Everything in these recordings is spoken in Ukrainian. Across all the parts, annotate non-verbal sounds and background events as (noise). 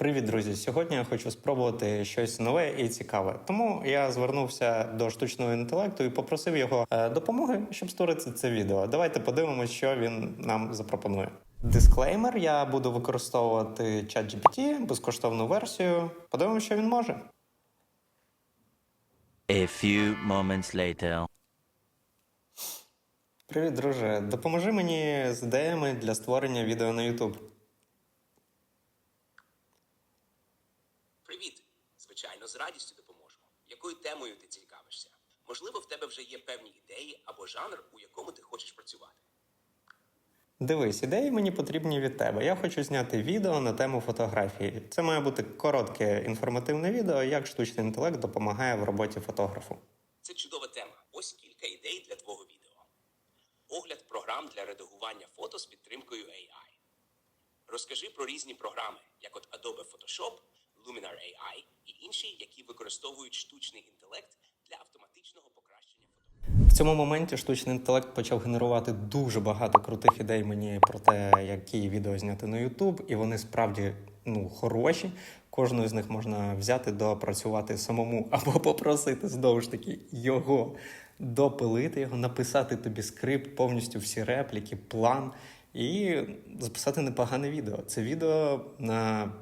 Привіт, друзі! Сьогодні я хочу спробувати щось нове і цікаве. Тому я звернувся до штучного інтелекту і попросив його е, допомоги, щоб створити це відео. Давайте подивимося, що він нам запропонує. Дисклеймер: я буду використовувати ChatGPT, безкоштовну версію. Подивимося, що він може. A few moments later. Привіт, друже. Допоможи мені з ідеями для створення відео на YouTube. Привіт! Звичайно, з радістю допоможемо. Якою темою ти цікавишся? Можливо, в тебе вже є певні ідеї або жанр, у якому ти хочеш працювати. Дивись, ідеї мені потрібні від тебе. Я хочу зняти відео на тему фотографії. Це має бути коротке інформативне відео, як штучний інтелект допомагає в роботі фотографу. Це чудова тема. Ось кілька ідей для твого відео. Огляд програм для редагування фото з підтримкою AI. Розкажи про різні програми, як от Adobe Photoshop, Luminar AI і інші, які використовують штучний інтелект для автоматичного покращення фото. В цьому моменті штучний інтелект почав генерувати дуже багато крутих ідей мені про те, які відео зняти на YouTube, і вони справді ну, хороші. Кожну з них можна взяти, допрацювати самому (laughs) або попросити знову ж таки його допилити його, написати тобі скрипт, повністю всі репліки, план і записати непогане відео. Це відео на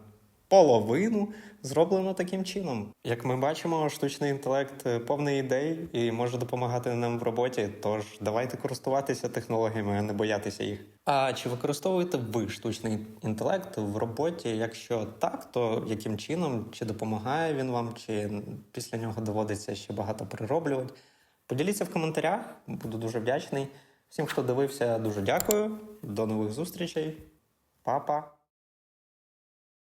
половину зроблено таким чином. Як ми бачимо, штучний інтелект е, повний ідей і може допомагати нам в роботі. Тож давайте користуватися технологіями, а не боятися їх. А чи використовуєте ви штучний інтелект в роботі? Якщо так, то яким чином? Чи допомагає він вам, чи після нього доводиться ще багато прироблювати? Поділіться в коментарях, буду дуже вдячний. Всім, хто дивився, дуже дякую. До нових зустрічей. Па-па!